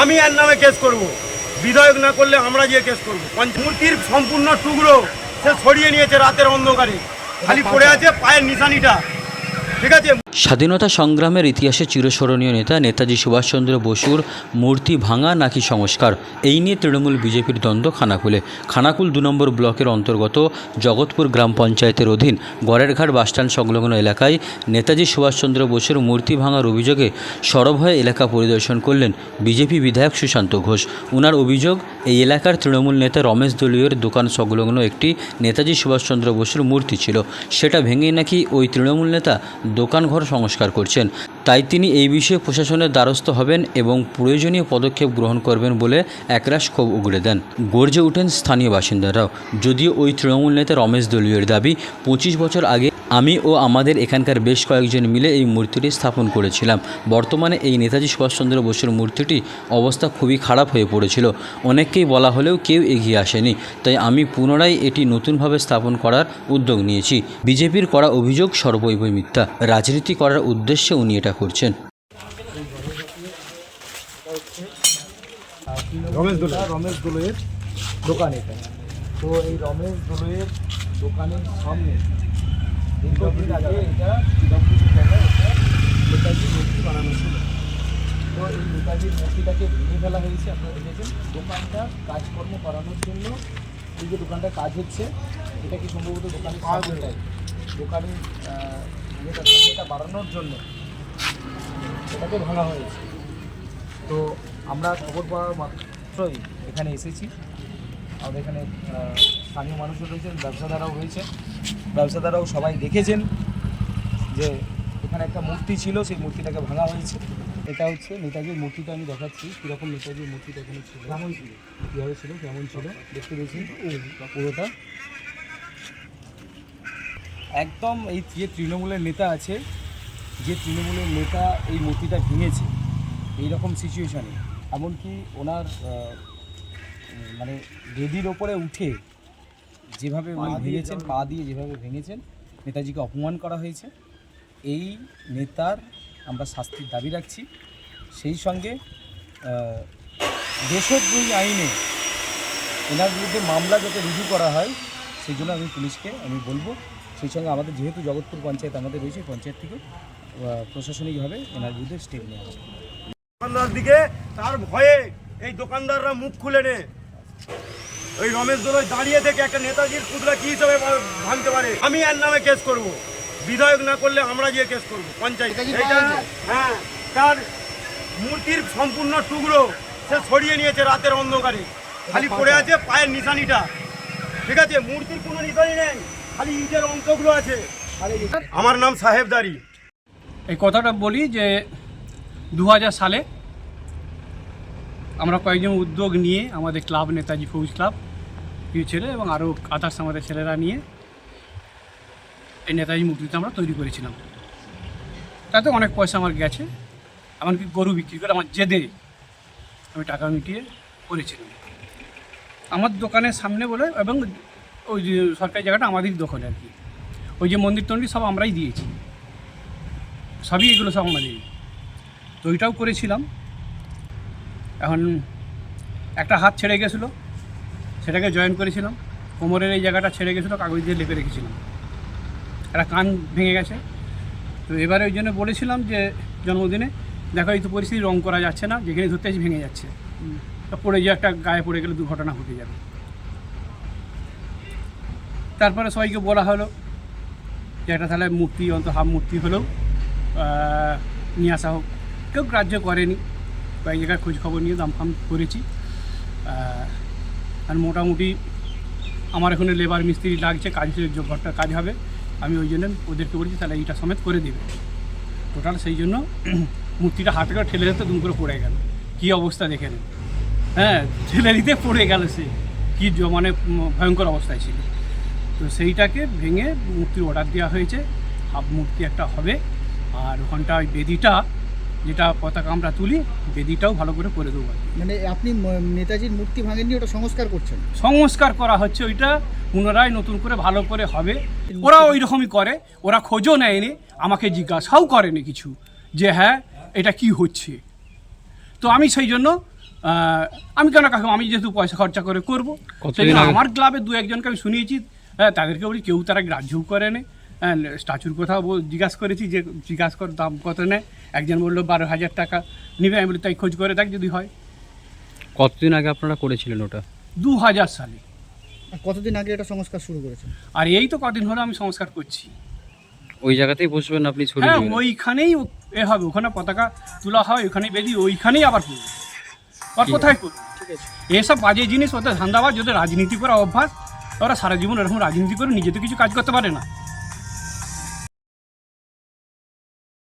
আমি এর নামে কেস করব। বিধায়ক না করলে আমরা গিয়ে কেস করব। পঞ্চমূর্তির সম্পূর্ণ টুকরো সে সরিয়ে নিয়েছে রাতের অন্ধকারে। খালি পড়ে আছে পায়ের নিশানিটা। ঠিক আছে? স্বাধীনতা সংগ্রামের ইতিহাসে চিরস্মরণীয় নেতা নেতাজি সুভাষচন্দ্র বসুর মূর্তি ভাঙা নাকি সংস্কার? এই নিয়ে তৃণমূল বিজেপির দ্বন্দ্ব খানাকুলে খানাকুল দু নম্বর ব্লকের অন্তর্গত জগৎপুর গ্রাম পঞ্চায়েতের অধীন গড়েরঘাট বাসস্ট্যান্ড সংলগ্ন এলাকায় নেতাজি সুভাষচন্দ্র বসুর মূর্তি ভাঙার অভিযোগে সরব হয়ে এলাকা পরিদর্শন করলেন বিজেপি বিধায়ক সুশান্ত ঘোষ। উনার অভিযোগ, এই এলাকার তৃণমূল নেতা রমেশ দলীয়ের দোকান সংলগ্ন একটি নেতাজি সুভাষচন্দ্র বসুর মূর্তি ছিল। সেটা ভেঙে নাকি ওই তৃণমূল নেতা দোকানঘর সংস্কার করছেন। তাই তিনি এই বিষয়ে প্রশাসনের দ্বারস্থ হবেন এবং প্রয়োজনীয় পদক্ষেপ গ্রহণ করবেন বলে একরাশ ক্ষোভ উগড়ে দেন। গর্জে উঠেন স্থানীয় বাসিন্দারাও। যদিও ওই তৃণমূল নেতা রমেশ দলীয়ের দাবি, পঁচিশ বছর আগে আমি ও আমাদের এখানকার বেশ কয়েকজন মিলে এই মূর্তিটি স্থাপন করেছিলাম। বর্তমানে এই নেতাজি সুভাষচন্দ্র বসুর মূর্তিটি অবস্থা খুবই খারাপ হয়ে পড়েছিল। অনেককেই বলা হলেও কেউ এগিয়ে আসেনি। তাই আমি পুনরায় এটি নতুনভাবে স্থাপন করার উদ্যোগ নিয়েছি। বিজেপির করা অভিযোগ সর্বৈবই মিথ্যা। রাজনীতি করার উদ্দেশ্যে উনি এটা করছেন। তো এই রমেশ দোলের দোকানের সামনে দীর্ঘদিন আগে এটা বিধানপুর জায়গায় এটা মূর্তি বানানো ছিল তো এই নেতাজির মূর্তিটাকে ভেঙে ফেলা হয়েছে আপনারা দেখেছেন দোকানটা কাজকর্ম করানোর জন্য এই যে দোকানটা কাজ হচ্ছে এটা কি সম্ভবত দোকানের সামনেটাই দোকানের আহ, যেটা বাড়ানোর জন্য এটাকে ভাঙা হয়েছে তো আমরা খবর পাওয়ার মাত্রই এখানে এসেছি। আমাদের এখানে স্থানীয় মানুষও রয়েছেন ব্যবসাদারাও রয়েছেন। ব্যবসাদারাও সবাই দেখেছেন যে এখানে একটা মূর্তি ছিল সেই মূর্তিটাকে ভাঙা হয়েছে। এটা হচ্ছে নেতাজির মূর্তিটা আমি দেখাচ্ছি কীরকম নেতাজির মূর্তিটা এখানে ছিল। কেমন ছিল? কীভাবে ছিল কেমন ছিল দেখতে পেয়েছেন? পুরোটা। একদম এই যে তৃণমূলের নেতা আছে যে তৃণমূলের নেতা এই মূর্তিটা ভেঙেছে এই রকম সিচুয়েশানে এমনকি ওনার মানে বেদির ওপরে উঠে যেভাবে উনি ভেঙেছেন পা দিয়ে যেভাবে ভেঙেছেন নেতাজিকে অপমান করা হয়েছে। এই নেতার আমরা শাস্তির দাবি রাখছি। সেই সঙ্গে দেশদ্রোহী আইনে এনার বিরুদ্ধে মামলা যাতে রুজু করা হয় সেই জন্য আমি পুলিশকে আমি বলব সেই সঙ্গে আমাদের যেহেতু জগৎপুর পঞ্চায়েত আমাদের রয়েছে পঞ্চায়েত থেকে প্রশাসনিকভাবে এনার বিরুদ্ধে স্টেপ নেওয়া হবে। দোকানদার দিকে তার ভয়ে এই দোকানদাররা মুখ খুলে নে ওই রমেশ দোলই দাঁড়িয়ে থেকে একটা নেতাজির পুতলা কি হিসাবে ভাঙতে পারে? আমি এর নামে কেস করব। বিধায়ক না করলে আমরা গিয়ে কেস করব। পঞ্চায়েত। হ্যাঁ তার মূর্তির সম্পূর্ণ টুকরো সে সরিয়ে নিয়েছে রাতের অন্ধকারে। খালি পড়ে আছে পায়ের নিশানিটা। ঠিক আছে মূর্তির কোনো নিশানি নেই খালি ইটের অংশগুলো আছে। আমার নাম সাহেবদারি এই কথাটা বলি যে দু হাজার সালে আমরা কয়েকজন উদ্যোগ নিয়ে আমাদের ক্লাব, নেতাজি ফৌজ ক্লাব, কিছু ছেলে এবং আরও আদার্স আমাদের ছেলেরা নিয়ে এই নেতাজি মূর্তিটা আমরা তৈরি করেছিলাম। তাতে অনেক পয়সা আমার গেছে, এমনকি গরু বিক্রি করে আমার জেদে আমি টাকা মিটিয়ে করেছিলাম। আমার দোকানের সামনে বলে এবং ওই যে সরকারি জায়গাটা আমাদেরই দোকানে আর কি। ওই যে মন্দির টন্দির সব আমরাই দিয়েছি। সবই এগুলো সব আমাদেরই। তো ওইটাও করেছিলাম। এখন একটা হাত ছেড়ে গেছিল, সেটাকে জয়েন করেছিলাম। কোমরের এই জায়গাটা ছেড়ে গেছিল, কাগজ দিয়ে লেপে রেখেছিলাম। একটা কান ভেঙে গেছে। তো এবারে ওই জন্য বলেছিলাম যে জন্মদিনে, দেখো এই তো পরিস্থিতি, রং করা যাচ্ছে না, যেখানে ধরতে ভেঙে যাচ্ছে। পড়ে গিয়ে একটা গায়ে পড়ে গেলে দুর্ঘটনা ঘটে যাবে। তারপরে সবাইকে বলা হলো যে একটা তাহলে মূর্তি অন্ত হাফ মূর্তি হলেও নিয়ে আসা হোক। কেউ গ্রাহ্য করেনি। কয়েক জায়গায় খোঁজ খবর নিয়ে দাম ফাম করেছি আর মোটামুটি আমার এখানে লেবার মিস্ত্রি লাগছে, কাজ ঘরটা কাজ হবে, আমি ওই জন্য ওদেরকে বলেছি তাহলে এইটা সমেত করে দেবে। টোটাল সেই জন্য মূর্তিটা হাতে করে ঠেলে যেতে দুম করে পড়ে গেল। কী অবস্থা দেখে নেন হ্যাঁ ঠেলে দিতে পড়ে গেল সে। কী মানে ভয়ঙ্কর অবস্থায় ছিল। তো সেইটাকে ভেঙে মূর্তির অর্ডার দেওয়া হয়েছে। হাফ মূর্তি একটা হবে। আর ওখানটা ওই বেদিটা যেটা পতাকা আমরা তুলি বেদিটাও ভালো করে করে দেবো। আর মানে আপনি নেতাজির মূর্তি ভাঙেননি ওটা সংস্কার করছেন? সংস্কার করা হচ্ছে ওইটা পুনরায় নতুন করে ভালো করে হবে। ওরা ওই রকমই করে ওরা খোঁজও নেয়নি আমাকে জিজ্ঞাসাও করেনি কিছু যে হ্যাঁ এটা কি হচ্ছে? তো আমি সেই জন্য আমি কেন কাকু আমি যেহেতু পয়সা খরচা করে করব সেই জন্য আমার ক্লাবে দু একজনকে আমি শুনিয়েছি হ্যাঁ তাদেরকে বলি কেউ তারা গ্রাহ্যও করে নে স্ট্যাচুর কথাও জিজ্ঞাসা করেছি যে জিজ্ঞাসা কর দাম কত নেয়? একজন বলল বারো হাজার টাকা। নেবে? আমি বলি তাই খোঁজ করে দেখ যদি হয়। কতদিন আগে আপনারা করেছিলেন ওটা? দু হাজার সালে। আর কতদিন আগে এটা সংস্কার শুরু করেছেন? আর এই তো কদিন হলো আমি সংস্কার করছি। ওই জায়গাতেই বসবেন আপনি হ্যাঁ ওইখানেই এ হবে ওখানে পতাকা তোলা হয় ওইখানেই বেদি ওইখানেই আবার করব। আর কোথায় করব? এসব বাজে জিনিস ওদের ধান্দাবাজ ওদের রাজনীতি করা অভ্যাস ওরা সারা জীবন এরকম রাজনীতি করে নিজে তো কিছু কাজ করতে পারে না।